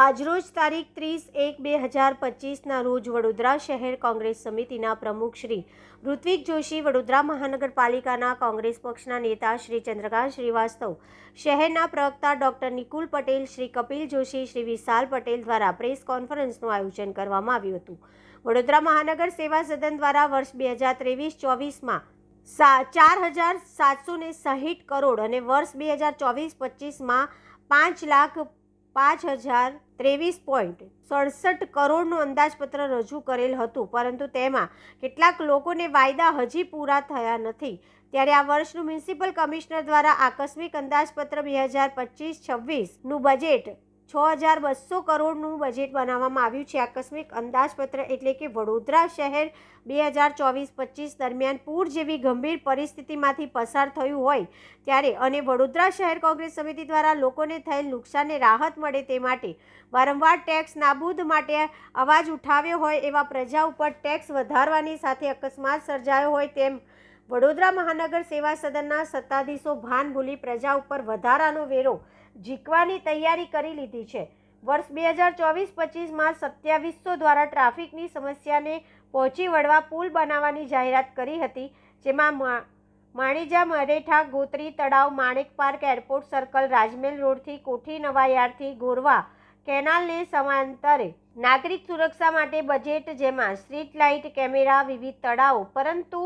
આજરોજ તારીખ ત્રીસ એક બે હજાર પચીસના રોજ વડોદરા શહેર કોંગ્રેસ સમિતિના પ્રમુખ શ્રી ઋત્વિક જોશી વડોદરા મહાનગરપાલિકાના કોંગ્રેસ પક્ષના નેતા શ્રી ચંદ્રકાંત શ્રીવાસ્તવ, શહેરના પ્રવક્તા ડોક્ટર નિકુલ પટેલ, શ્રી કપિલ જોશી, શ્રી વિશાલ પટેલ દ્વારા પ્રેસ કોન્ફરન્સનું આયોજન કરવામાં આવ્યું હતું. વડોદરા મહાનગર સેવા સદન દ્વારા વર્ષ બે હજાર ત્રેવીસ ચોવીસમાં ચાર હજાર સાતસો ને કરોડ અને વર્ષ બે હજાર ચોવીસ પચીસમાં પાંચ લાખ પાંચ હજાર ત્રેવીસ પોઈન્ટ સડસઠ કરોડનું અંદાજપત્ર રજૂ કરેલ હતું. પરંતુ તેમાં કેટલાક લોકોને વાયદા હજી પૂરા થયા નથી. ત્યારે આ વર્ષનું મ્યુનિસિપલ કમિશનર દ્વારા આકસ્મિક અંદાજપત્ર બે હજાર પચીસ છવ્વીસનું બજેટ છ હજાર બસો કરોડનું બજેટ બનાવવામાં આવ્યું છે. આકસ્મિક અંદાજપત્ર એટલે કે વડોદરા શહેર બે હજાર ચોવીસ પચીસ દરમિયાન પૂર જેવી ગંભીર પરિસ્થિતિમાંથી પસાર થયું હોય ત્યારે અને વડોદરા શહેર કોંગ્રેસ સમિતિ દ્વારા લોકોને થયેલ નુકસાનને રાહત મળે તે માટે વારંવાર ટેક્સ નાબૂદ માટે અવાજ ઉઠાવ્યો હોય એવા પ્રજા ઉપર ટેક્સ વધારવાની સાથે અકસ્માત સર્જાયો હોય તેમ વડોદરા મહાનગર સેવા સદનના સત્તાધીશો ભાન ભૂલી પ્રજા ઉપર વધારાનો વેરો ઝીકવાની તૈયારી કરી લીધી છે. વર્ષ બે હજાર ચોવીસ પચીસમાં સત્યાવીસો દ્વારા ટ્રાફિકની સમસ્યાને પહોંચી વળવા પુલ બનાવવાની જાહેરાત કરી હતી, જેમાં માણીજા મરેઠા ગોત્રી તળાવ, Manek park airport, circle Rajmahal રોડથી કોઠી નવાયારથી ગોરવા કેનાલને સમાંતરે નાગરિક સુરક્ષા માટે બજેટ જેમાં સ્ટ્રીટ લાઇટ, કેમેરા, વિવિધ તળાવો, પરંતુ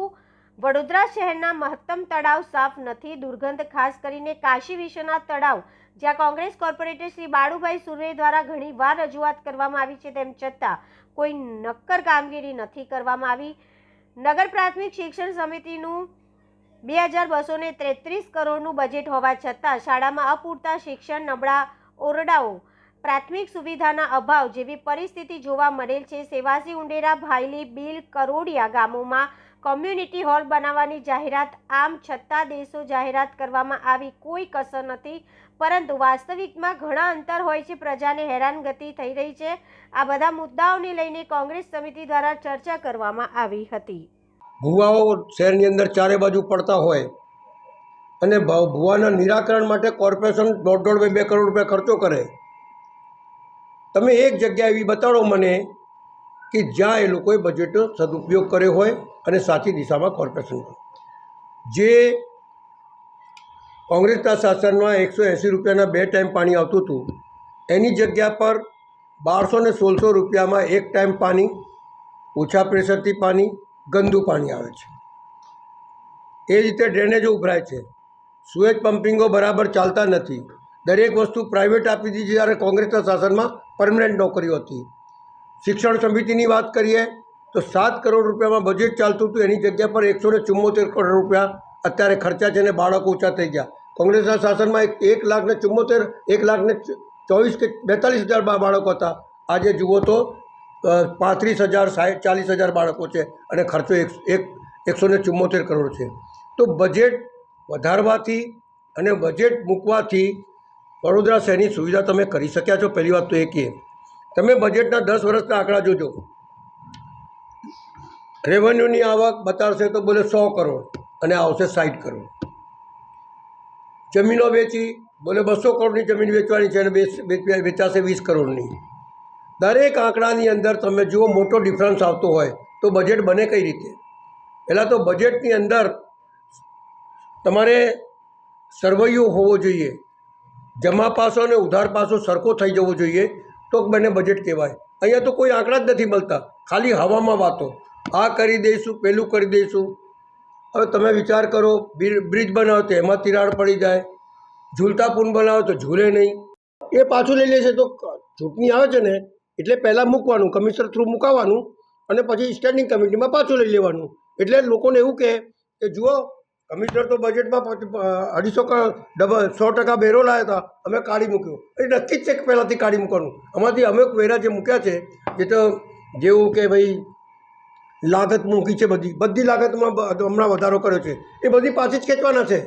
વડોદરા શહેરના મહત્તમ તળાવ સાફ નથી, દુર્ગંધ ખાસ કરીને કાશી વિશ્વનાથ તળાવ જ્યાં કોંગ્રેસ કોર્પોરેટર શ્રી બાળુભાઈ સુરે દ્વારા ઘણીવાર રજૂઆત કરવામાં આવી છે તેમ છતાં કોઈ નક્કર કામગીરી નથી કરવામાં આવી. નગર પ્રાથમિક શિક્ષણ સમિતિનું બે હજાર બસો ને તેત્રીસ કરોડનું બજેટ હોવા છતાં શાળામાં અપૂરતા શિક્ષણ નબળા ઓરડાઓ, પ્રાથમિક સુવિધાના અભાવ જેવી પરિસ્થિતિ જોવા મળેલ છે. સેવાસી ઉંડેરા ભાયલી બિલ કરોડિયા ગામોમાં કોમ્યુનિટી હોલ બનાવવાની જાહેરાત, આમ છતાં દેશો જાહેરાત કરવામાં આવી કોઈ કસર નથી. પરંતુ વાસ્તવિકમાં ઘણા અંતર હોય છે, પ્રજાને હેરાનગતિ થઈ રહી છે. આ બધા મુદ્દાઓને લઈને કોંગ્રેસ સમિતિ દ્વારા ચર્ચા કરવામાં આવી હતી. ભૂવાઓ શહેરની અંદર ચારે બાજુ પડતા હોય અને ભૂવાના નિરાકરણ માટે કોર્પોરેશન દોઢ દોઢ બે કરોડ રૂપિયા ખર્ચો કરે. તમે એક જગ્યા એવી બતાડો મને કે જ્યાં એ લોકોએ બજેટનો સદુપયોગ કર્યો હોય અને સાચી દિશામાં કોર્પોરેશન જે કોંગ્રેસના શાસનમાં એકસો એંસી રૂપિયાના બે ટાઈમ પાણી આવતું હતું. એની જગ્યા પર બારસો ને સોળસો રૂપિયામાં એક ટાઈમ પાણી, ઓછા પ્રેશરથી પાણી, ગંદુ પાણી આવે છે. એ રીતે ડ્રેનેજ ઉભરાય છે. સુએજ પમ્પિંગો બરાબર ચાલતા નથી. દરેક વસ્તુ પ્રાઇવેટ આપી દીધી જ્યારે કોંગ્રેસના શાસનમાં પરમનન્ટ નોકરીઓ હતી. શિક્ષણ સમિતિની વાત કરીએ તો સાત કરોડ રૂપિયામાં બજેટ ચાલતું હતું. એની જગ્યા પર એકસો ને ચુમ્મોતેર કરોડ રૂપિયા અત્યારે ખર્ચા છે અને બાળકો ઓછા થઈ ગયા. કોંગ્રેસના શાસનમાં એક લાખને લાખ ને ચુમ્મોતેર, એક લાખ ને ચોવીસ કે બેતાલીસ હજાર બાળકો હતા. આજે જુઓ તો પાંત્રીસ હજાર સાઠ ચાલીસ હજાર બાળકો છે અને ખર્ચો એક એક એકસો ને ચુમ્મોતેર કરોડ છે. તો બજેટ વધારવાથી અને બજેટ મૂકવાથી વડોદરા શહેરની સુવિધા તમે કરી શક્યા છો? પહેલી વાત તો એ કહે તમે બજેટના દસ વર્ષના આંકડા જોજો. રેવન્યુની આવક બતાવશે તો બોલે સો કરોડ. અને આવશે સાઠ કરોડ. જમીનો વેચી, બોલે બસો કરોડની જમીન વેચવાની છે અને વેચ- વેચ- વેચાશે વીસ કરોડની. દરેક આંકડાની અંદર તમે જુઓ, મોટો ડિફરન્સ આવતો હોય, તો બજેટ બને કઈ રીતે? પહેલાં તો બજેટની અંદર તમારે સરવૈયો હોવો જોઈએ. જમા પાસો અને ઉધાર પાસો સરખો થઈ જવો જોઈએ, તો બને બજેટ કહેવાય. અહીંયા તો કોઈ આંકડા જ નથી મળતા. ખાલી હવામાં વાતો. આ કરી દઈશું, પેલું કરી દઈશું. હવે તમે વિચાર કરો, બ્રિ- બ્રિજ બનાવો તો એમાં તિરાડ પડી જાય, ઝૂલતા પુલ બનાવો તો ઝૂલે નહીં. એ પાછું લઈ લેશે તો ચૂંટણી આવે છે ને, એટલે પહેલાં મૂકવાનું, કમિશનર થ્રુ મુકાવાનું અને પછી સ્ટેન્ડિંગ કમિટીમાં પાછું લઈ લેવાનું. એટલે લોકોને એવું કહે કે, જુઓ, કમિશનર તો બજેટમાં અઢીસો ડબલ, સો ટકા બેરો લાવ્યા હતા, અમે કાઢી મૂક્યો. એ નક્કી જ છે કે પહેલાંથી કાઢી મૂકવાનું. આમાંથી અમુક વેરા જે મૂક્યા છે, એ તો જેવું કે ભાઈ લાગત મૂકી છે બધી. બધી લાગતમાં હમણાં વધારો કર્યો છે. એ બધી પાછી જ ખેંચવાના છે.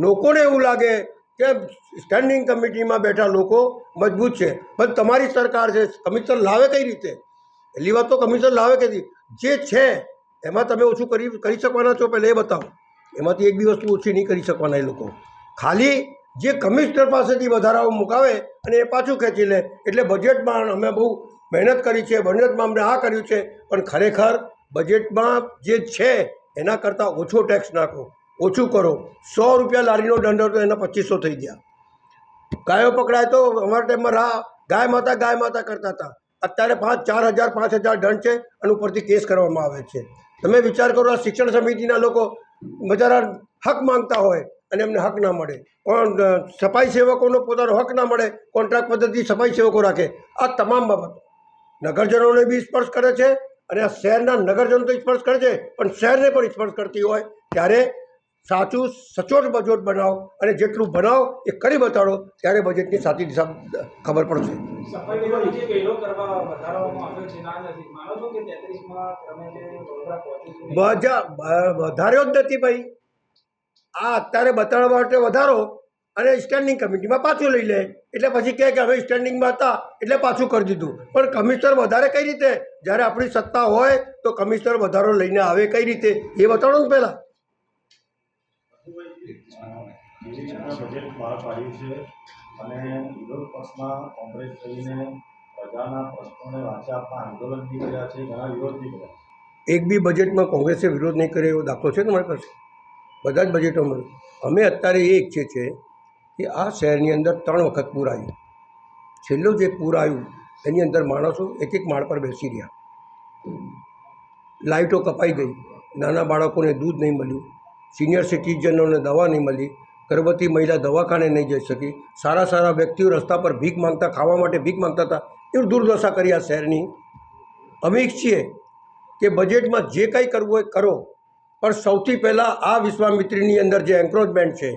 લોકોને એવું લાગે કે સ્ટેન્ડિંગ કમિટીમાં બેઠા લોકો મજબૂત છે. પણ તમારી સરકાર છે કમિશન લાવે કઈ રીતે? પહેલી વાત તો કમિશન લાવે કે જે છે, એમાં તમે ઓછું કરી કરી શકવાના છો પહેલાં એ બતાવો. એમાંથી એક બી વસ્તુ ઓછી નહીં કરી શકવાના એ લોકો. ખાલી જે કમિશનર પાસેથી વધારાઓ મુકાવે અને એ પાછું ખેંચી લે. એટલે બજેટમાં અમે બહુ મહેનત કરી છે બજેટમાં અમને આ કર્યું છે. પણ ખરેખર બજેટમાં જે છે, એના કરતાં ઓછો ટેક્સ નાખો, ઓછું કરો. સો રૂપિયા લારીનો દંડ હતો, એના પચીસો થઈ ગયા. ગાયો પકડાય તો અમારા ટાઈમમાં રા ગાય માતા ગાય માતા કરતા હતા. અત્યારે પાંચ, ચાર હજાર, પાંચ હજાર દંડ છે અને ઉપરથી કેસ કરવામાં આવે છે. તમે વિચાર કરો, આ શિક્ષણ સમિતિના લોકો બજારા હક માંગતા હોય અને એમને હક ના મળે. કોણ સફાઈ સેવકોનો પોતાનો હક ના મળે, કોન્ટ્રાક્ટ પદ્ધતિ સફાઈ સેવકો રાખે. આ તમામ બાબતો. નગરજનોને બી સ્પર્શ કરે છે અને આ શહેરના નગરજનો તો સ્પર્શ કરે છે પણ શહેરને પણ સ્પર્શ કરતી હોય. ત્યારે સાચું સચોટ બજેટ બનાવો અને જેટલું બનાવો એ કરી બતાડો ત્યારે બજેટની સાચી દિશા ખબર પડશે. વધાર્યો જ નથી ભાઈ. આ અત્યારે બતાડવા માટે વધારો અને સ્ટેન્ડિંગ કમિટીમાં પાછું લઈ લે. એટલે પછી કહે કે હવે સ્ટેન્ડિંગમાં હતા. એટલે પાછું કરી દીધું. પણ કમિશનર વધારે કઈ રીતે? જ્યારે આપણી સત્તા હોય તો કમિશનર વધારો લઈને આવે કઈ રીતે? એ બતાડો ને પહેલાં. બજેટ બહાર પાડ્યું છે અને વિરોધ પક્ષમાં કોંગ્રેસ થઈને પ્રજાના પ્રશ્નોને વાંચા આપવા આંદોલન બી કર્યા છે ઘણા વિરોધ બી કર્યા એક બી બજેટમાં કોંગ્રેસે વિરોધ નહીં કર્યો એવો દાખલો છે તમારી પાસે? બધા જ બજેટોમાં અમે અત્યારે એ ઈચ્છીએ છીએ કે આ શહેરની અંદર ત્રણ વખત પૂર આવ્યું. છેલ્લું જે પૂર આવ્યું, એની અંદર માણસો એક એક માળ પર બેસી રહ્યા. લાઇટો કપાઈ ગઈ. નાના બાળકોને દૂધ નહીં મળ્યું. સિનિયર સિટીઝનોને દવા નહીં મળી. ગર્ભવતી મહિલા દવાખાને નહીં જઈ શકી. સારા સારા વ્યક્તિઓ રસ્તા પર ભીખ માંગતા, ખાવા માટે ભીખ માંગતા હતા. એવું દુર્દશા કરી આ શહેરની. અમે ઈચ્છીએ કે બજેટમાં જે કંઈ કરવું હોય કરો. પણ સૌથી પહેલાં આ વિશ્વામિત્રીની અંદર જે એન્ક્રોચમેન્ટ છે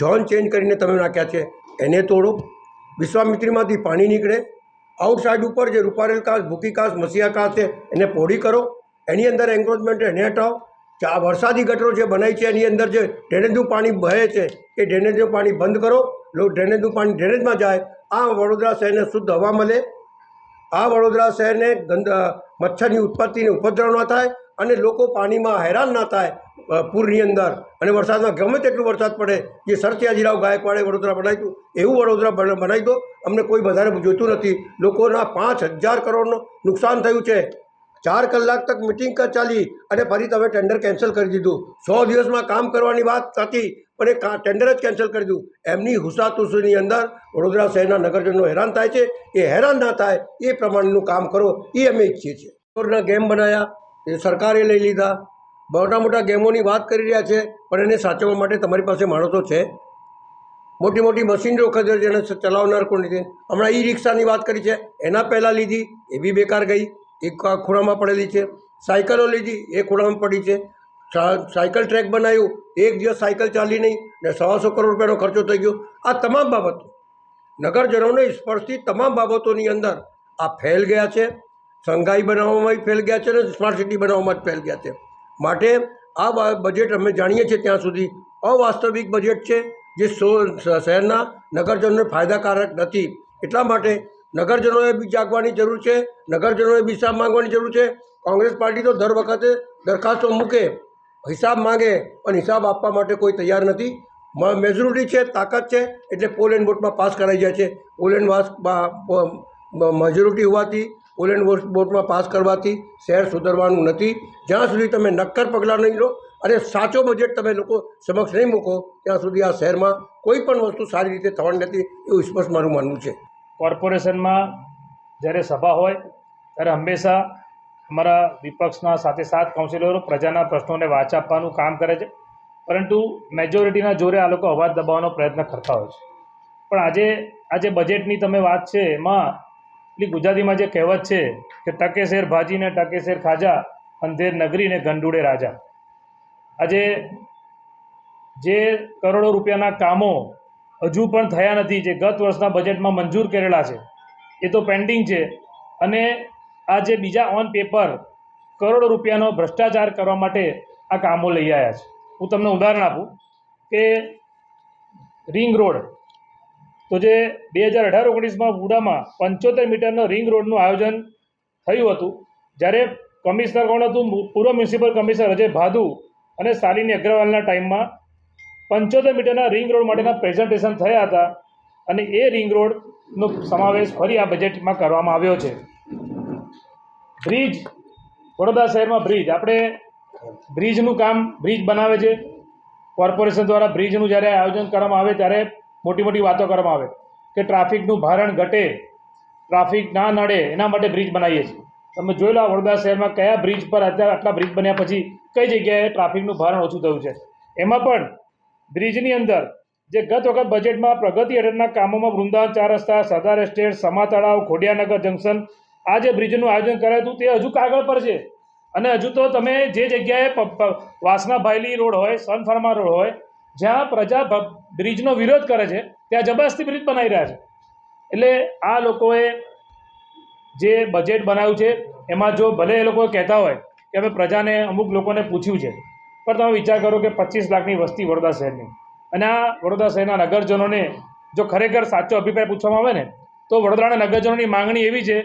ઝોન ચેન્જ કરીને તમે નાખ્યા છે, એને તોડો. વિશ્વામિત્રીમાંથી પાણી નીકળે. આઉટસાઇડ ઉપર જે રૂપારેલ કાસ, ભૂકી કાસ મસીયા કાસ છે, એને પોડી કરો. એની અંદર એન્ક્રોચમેન્ટ એને હટાવો. આ વરસાદી ગટરો જે બનાવી છે, એની અંદર જે ડ્રેનેજનું પાણી વહે છે, એ ડ્રેનેજનું પાણી બંધ કરો. ડ્રેનેજનું પાણી ડ્રેનેજમાં જાય. આ વડોદરા શહેરને શુદ્ધ હવા મળે. આ વડોદરા શહેરને ગંદ મચ્છરની ઉત્પત્તિને ઉપદ્રવ ન થાય. અને લોકો પાણીમાં હેરાન ના થાય પૂરની અંદર. અને વરસાદમાં ગમે તેટલું વરસાદ પડે, જે સરસિયાજીરાવ ગાયકવાડે વડોદરા બનાવ્યું, એવું વડોદરા બનાવી દો. અમને કોઈ વધારે જોઈતું નથી. લોકોના પાંચ હજાર કરોડનું નુકસાન થયું છે. ચાર કલાક તક મિટિંગ ચાલી અને ફરી તમે ટેન્ડર કેન્સલ કરી દીધું. સો દિવસમાં કામ કરવાની વાત હતી પણ એ ટેન્ડર જ કેન્સલ કરી દીધું. એમની હુસાતુસીની અંદર વડોદરા શહેરના નગરજનો હેરાન થાય છે. એ હેરાન ના થાય, એ પ્રમાણેનું કામ કરો. એ અમે ઈચ્છીએ છીએ. ગેમ બનાવ્યા એ સરકારે લઈ લીધા. મોટા મોટા ગેમોની વાત કરી રહ્યા છે, પણ એને સાચવવા માટે તમારી પાસે માણસો છે. મોટી મોટી મશીનરીઓ ખરીદે જેને ચલાવનાર કોણ છે? હમણાં ઈ રિક્ષાની વાત કરી છે. એના પહેલાં લીધી, એ બી બેકાર ગઈ. એ ખૂણામાં પડેલી છે. સાયકલો લીધી, એ ખૂણામાં પડી છે. સાયકલ ટ્રેક બનાવ્યું. એક દિવસ સાયકલ ચાલી નહીં ને સવાસો કરોડ રૂપિયાનો ખર્ચો થઈ ગયો. આ તમામ બાબતો નગરજનોને સ્પર્શતી તમામ બાબતોની અંદર આ ફેલ ગયા છે. સંઘાઈ બનાવવામાં ફેલ ગયા છે અને સ્માર્ટ સિટી બનાવવામાં જ ફેલ ગયા છે. માટે આ બજેટ અમે જાણીએ છીએ ત્યાં સુધી. અવાસ્તવિક બજેટ છે જે સો શહેરના નગરજનોને ફાયદાકારક નથી. એટલા માટે નગરજનોએ બી જાગવાની જરૂર છે, નગરજનોએ બી હિસાબ માંગવાની જરૂર છે. કોંગ્રેસ પાર્ટી તો દર વખતે દરખાસ્તો મૂકે, હિસાબ માંગે પણ હિસાબ આપવા માટે કોઈ તૈયાર નથી. મેજોરિટી છે, તાકાત છે, એટલે પોલ એન્ડ વોટમાં પાસ કરાઈ જાય છે. પોલ એન્ડ વાસ મેજોરિટી હોવાથી પોલ બોર્ડમાં પાસ કરવાથી શહેર સુધરવાનું નથી. જ્યાં સુધી તમે નક્કર પગલાં નહીં લો અને સાચો બજેટ તમે લોકો સમક્ષ નહીં મૂકો, ત્યાં સુધી આ શહેરમાં કોઈ પણ વસ્તુ સારી રીતે થવાની નથી એવું સ્પષ્ટ મારું માનવું છે. કોર્પોરેશનમાં જ્યારે સભા હોય, ત્યારે હંમેશા અમારા વિપક્ષના સાથે સાત કાઉન્સિલરો પ્રજાના પ્રશ્નોને વાચ આપવાનું કામ કરે છે. પરંતુ મેજોરિટીના જોરે આ લોકો અવાજ દબાવવાનો પ્રયત્ન કરતા હોય છે. પણ આજે આજે બજેટની તમે વાત છે, એમાં એટલી ગુજરાતીમાં જે કહેવત છે કે ટકે શેર ભાજીને ટકે શેર ખાજા, અંધેર નગરીને ગંડુડે રાજા. આજે જે કરોડો રૂપિયાના કામો હજુ પણ થયા નથી, જે ગત વર્ષના બજેટમાં મંજૂર કરેલા છે, એ તો પેન્ડિંગ છે. અને આ જે બીજા ઓન પેપર કરોડો રૂપિયાનો ભ્રષ્ટાચાર કરવા માટે આ કામો લઈ આવ્યા છે. હું તમને ઉદાહરણ આપું કે રિંગ રોડ તો જે બે હજાર અઢાર ઓગણીસમાં વુડામાં પંચોતેર મીટરનો રિંગ રોડનું આયોજન થયું હતું, જ્યારે કમિશનર કોણ હતું? પૂર્વ મ્યુનિસિપલ કમિશનર અજય ભાદુ અને શાલિની અગ્રવાલના ટાઈમમાં પંચોતેર મીટરના રિંગ રોડ માટેના પ્રેઝન્ટેશન થયા હતા અને એ રિંગ રોડનો સમાવેશ ફરી આ બજેટમાં કરવામાં આવ્યો છે. બ્રિજ, વડોદરા શહેરમાં બ્રિજ. આપણે બ્રિજનું કામ, બ્રિજ બનાવે છે. કોર્પોરેશન દ્વારા બ્રિજનું જ્યારે આયોજન કરવામાં આવે ત્યારે મોટી મોટી વાતો કરવામાં આવે કે ટ્રાફિકનું ભારણ ઘટે, ટ્રાફિક ના નડે, એના માટે બ્રિજ બનાવીએ છીએ. તમે જોઈ લો વડોદરા શહેરમાં કયા બ્રિજ પર અત્યારે આટલા બ્રિજ બન્યા પછી કઈ જગ્યાએ ટ્રાફિકનું ભારણ ઓછું થયું છે. એમાં પણ બ્રિજની અંદર જે ગત વખત બજેટમાં પ્રગતિ હેઠળના કામોમાં વૃંદાવન ચાર રસ્તા, સરદાર એસ્ટેટ સમા તળાવ, ખોડિયાનગર જંકશન આ જે બ્રિજનું આયોજન કરાયું હતું તે હજુ કાગળ પર છે. અને હજુ તો તમે જે જગ્યાએ વાસના ભાયલી રોડ હોય સનફાર્મા રોડ હોય જ્યાં પ્રજા બ્રિજનો વિરોધ કરે છે, ત્યાં જબરદસ્તી બ્રિજ બનાવી રહ્યા છે. એટલે આ લોકોએ જે બજેટ બનાવ્યું છે, એમાં જો ભલે એ લોકો કહેતા હોય કે અમે પ્રજાને અમુક લોકોને પૂછ્યું છે, પણ તમે વિચાર કરો કે પચીસ લાખની વસ્તી વડોદરા શહેરની. અને આ વડોદરા શહેરના નગરજનોને જો ખરેખર સાચો અભિપ્રાય પૂછવામાં આવે ને, તો વડોદરાના નગરજનોની માંગણી એવી છે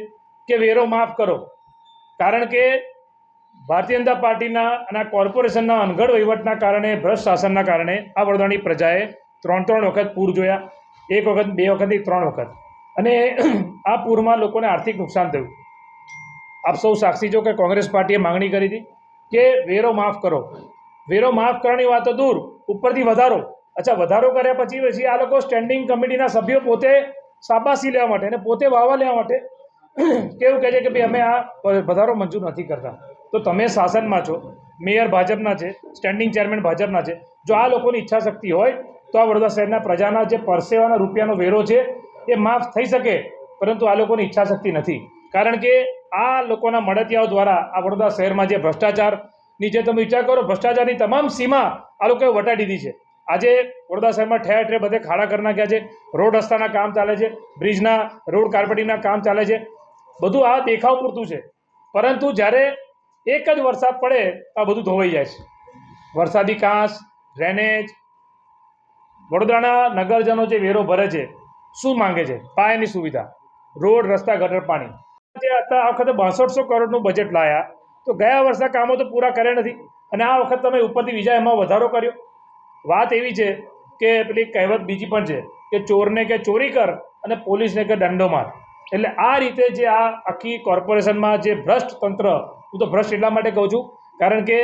કે વેરો માફ કરો. કારણ કે ભારતીય જનતા પાર્ટીના અને કોર્પોરેશનના અનગઢ વહીવટના કારણે, ભ્રષ્ટ શાસનના કારણે આ વડોદરાની પ્રજાએ ત્રણ ત્રણ વખત પૂર જોયા, એક વખત, બે વખત ત્રણ વખત. અને આ પૂરમાં લોકોને આર્થિક નુકસાન થયું. આપ સૌ સાક્ષી છો કે કોંગ્રેસ પાર્ટીએ માંગણી કરી હતી કે વેરો માફ કરો. વેરો માફ કરવાની વાત તો દૂર, ઉપરથી વધારો. અચ્છા, વધારો કર્યા પછી પછી આ લોકો સ્ટેન્ડિંગ કમિટીના સભ્યો પોતે શાબાશી લેવા માટે અને પોતે વાવા લેવા માટે કેવું કહે છે કે ભાઈ અમે આ વધારો મંજૂર નથી કરતા. તો તમે શાસનમાં છો, મેયર ભાજપના છે સ્ટેન્ડિંગ ચેરમેન ભાજપના છે, જો આ લોકોની ઈચ્છા શક્તિ હોય, તો આ વડોદરા શહેરના પ્રજાના જે પરસેવાના રૂપિયાનો વેરો છે, એ માફ થઈ શકે, પરંતુ આ લોકોની ઈચ્છા શક્તિ નથી. કારણ કે આ લોકોના મળતિયાઓ દ્વારા આ વડોદરા શહેરમાં જે ભ્રષ્ટાચારની જે તમે વિચાર કરો, ભ્રષ્ટાચારની તમામ સીમા આ લોકોએ વટાડી દીધી છે. આજે વડોદરા શહેરમાં ઠેર ઠેર બધે ખાડા કરી નાખ્યા છે, રોડ રસ્તાના કામ ચાલે છે, બ્રિજના, રોડ કાર્પેટિંગના કામ ચાલે છે. બધું આ દેખાવ પૂરતું છે. પરંતુ જ્યારે એક જ વરસાદ પડે, આ બધું ધોવાઈ જાય છે. વરસાદી કાંસ ડ્રેનેજ વડોદરાના નગરજનો જે વેરો ભરે છે, શું માંગે છે? પાયાની સુવિધા, રોડ, રસ્તા, ગટર, પાણી. જે આ વખતે બાસઠસો કરોડનું બજેટ લાયા. તો ગયા વર્ષના કામો તો પૂરા કર્યા નથી. અને આ વખત તમે ઉપરથી બીજા એમાં વધારો કર્યો. વાત એવી છે કે પેલી કહેવત બીજી પણ છે કે ચોરને કે ચોરી કર અને પોલીસને કે દંડો માર. એટલે આ રીતે જે આ આખી કોર્પોરેશનમાં જે ભ્રષ્ટ તંત્ર હું તો ભ્રષ્ટ એટલા માટે કહું છું, કારણ કે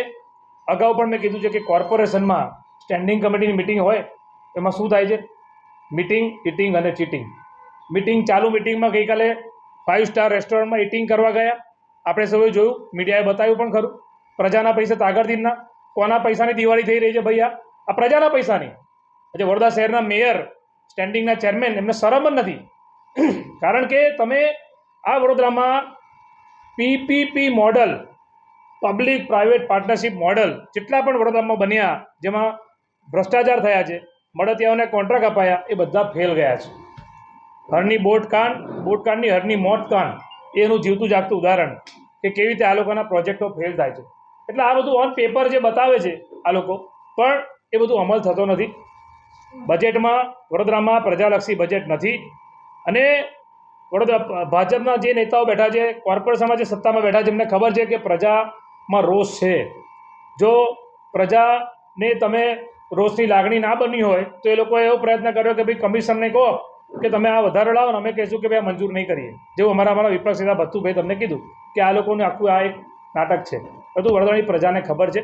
અગાઉ પણ મેં કીધું છે કે કોર્પોરેશનમાં સ્ટેન્ડિંગ કમિટીની મિટિંગ હોય, એમાં શું થાય છે? મિટિંગ ઇટિંગ અને ચીટિંગ મિટિંગ ચાલુ મિટિંગમાં ગઈકાલે ફાઇવ સ્ટાર રેસ્ટોરન્ટમાં ઇટિંગ કરવા ગયા. આપણે સૌએ જોયું મીડિયાએ બતાવ્યું પણ ખરું. પ્રજાના પૈસા તાગરદીનના કોના પૈસાની દિવાળી થઈ રહી છે ભૈયા આ? પ્રજાના પૈસાની. આજે વડોદરા શહેરના મેયર સ્ટેન્ડિંગના ચેરમેન એમને શરમ જ નથી. કારણ કે તમે આ વડોદરામાં PPP model public private partnership model જેટલા પણ વડોદરામાં બન્યા, જેમાં ભ્રષ્ટાચાર થયા છે, મળતિયાઓને કોન્ટ્રાક્ટ અપાયા, એ બધા ફેલ ગયા છે. હરની બોટ કાન, બોટ કાનની હરની મોત કાન એનું જીવતું જાગતું ઉદાહરણ કે કેવી રીતે આ લોકોના પ્રોજેક્ટો ફેલ થાય છે. એટલે આ બધું ઓન પેપર જે બતાવે છે આ લોકો, પણ એ બધું અમલ થતો નથી. બજેટમાં વડોદરામાં પ્રજાલક્ષી બજેટ નથી. અને વડોદરા ભાજપના જે નેતાઓ બેઠા છે કોર્પોરેશનમાં જે સત્તામાં બેઠા છે એમને ખબર છે કે પ્રજામાં રોષ છે. જો પ્રજાને તમે રોષની લાગણી ના બની હોય, તો એ લોકોએ એવો પ્રયત્ન કર્યો કે ભાઈ કમિશનને કહો કે તમે આ વધારો લાવો ને અમે કહીશું કે ભાઈ મંજૂર નહીં કરીએ. જેવું અમારા અમારા વિપક્ષ નેતા ભત્તુભાઈ તમને કીધું કે આ લોકોનું આખું આ એક નાટક છે. બધું વડોદરાની પ્રજાને ખબર છે.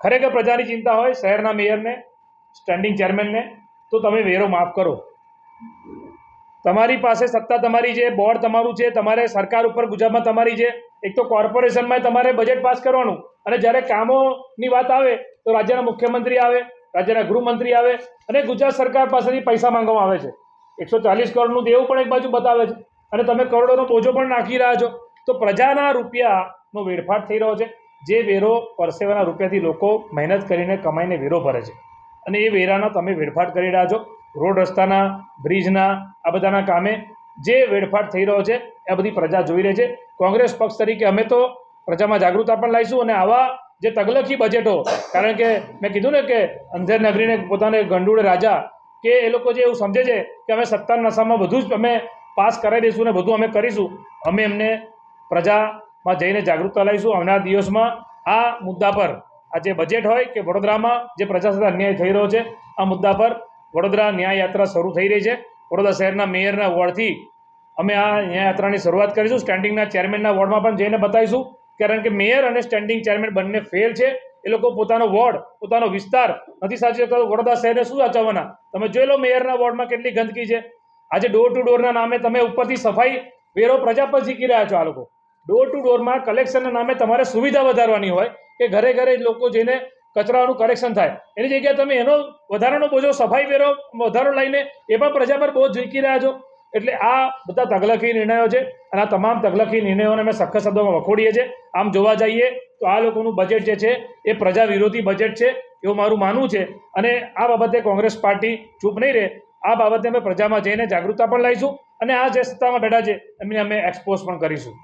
ખરેખર પ્રજાની ચિંતા હોય શહેરના મેયરને, સ્ટેન્ડિંગ ચેરમેનને, તો તમે વેરો માફ કરો. તમારી પાસે સત્તા તમારી છે બોર્ડ તમારું છે, તમારે સરકાર ઉપર ગુજરાતમાં તમારી છે. એક તો કોર્પોરેશનમાં તમારે બજેટ પાસ કરવાનું. અને જ્યારે કામોની વાત આવે, તો રાજ્યના મુખ્યમંત્રી આવે, રાજ્યના ગૃહમંત્રી આવે, અને ગુજરાત સરકાર પાસેથી પૈસા માંગવામાં આવે છે. એકસો ચાલીસ કરોડનું દેવું પણ એક બાજુ બતાવે છે. અને તમે કરોડોનો બોજો પણ નાખી રહ્યા છો. તો પ્રજાના રૂપિયાનો વેડફાટ થઈ રહ્યો છે. જે વેરો પરસેવાના રૂપિયાથી લોકો મહેનત કરીને કમાઈને વેરો ભરે છે. અને એ વેરાનો તમે વેડફાટ કરી રહ્યા છો. રોડ રસ્તાના, બ્રિજના, આ બધાના કામે જે વેડફાટ થઈ રહ્યો છે, એ બધી પ્રજા જોઈ રહી છે. કોંગ્રેસ પક્ષ તરીકે અમે તો પ્રજામાં જાગૃતતા પણ લાવીશું અને આવા જે તગલખી બજેટો, કારણ કે મેં કીધું ને કે અંધેર નગરીને પોતાને ગંડુડે રાજા, કે એ લોકો જે એવું સમજે છે કે અમે સત્તા નશામાં બધું જ અમે પાસ કરાવી દઈશું ને બધું અમે કરીશું, અમે એમને પ્રજામાં જઈને જાગૃતતા લાવીશું. આવનારા દિવસમાં આ મુદ્દા પર આ જે બજેટ હોય કે વડોદરામાં જે પ્રજા સાથે અન્યાય થઈ રહ્યો છે, આ મુદ્દા પર વડોદરા ન્યાય યાત્રા શરૂ થઈ રહી છે. વડોદરા શહેરના મેયરના વોર્ડથી અમે આ ન્યાય યાત્રાની શરૂઆત કરીશું. સ્ટેન્ડિંગના ચેરમેનના વોર્ડમાં પણ જઈને બતાવીશું. કારણ કે મેયર અને સ્ટેન્ડિંગ ચેરમેન બંને ફેલ છે. એ લોકો પોતાનો વોર્ડ, પોતાનો વિસ્તાર નથી સાચવી શકતા. વડોદરા શહેરને શું સાચવવાના? તમે જોઈ લો મેયરના વોર્ડમાં કેટલી ગંદકી છે. આજે ડોર ટુ ડોરના નામે તમે ઉપરથી સફાઈ વેરો પ્રજા પર શીખી રહ્યા છો આ લોકો. ડોર ટુ ડોરમાં કલેક્શનના નામે તમારે સુવિધા વધારવાની હોય કે ઘરે ઘરે લોકો જઈને કચરાનું કરેક્શન થાય. એની જગ્યાએ તમે એનો વધારાનો બોજો સફાઈ વેરો વધારો લઈને એ પણ પ્રજા પર બહુ ઝીકી રહ્યા છો. એટલે આ બધા તગલખી નિર્ણયો છે અને આ તમામ તગલખી નિર્ણયોને અમે સખત શબ્દોમાં વખોડીએ છીએ. આમ જોવા જઈએ તો આ લોકોનું બજેટ જે છે એ પ્રજા વિરોધી બજેટ છે એવું મારું માનવું છે. અને આ બાબતે કોંગ્રેસ પાર્ટી ચૂપ નહીં રહે. આ બાબતે અમે પ્રજામાં જઈને જાગૃતતા પણ લાવીશું અને આ જે સત્તામાં બેઠા છે એમને અમે એક્સપોઝ પણ કરીશું.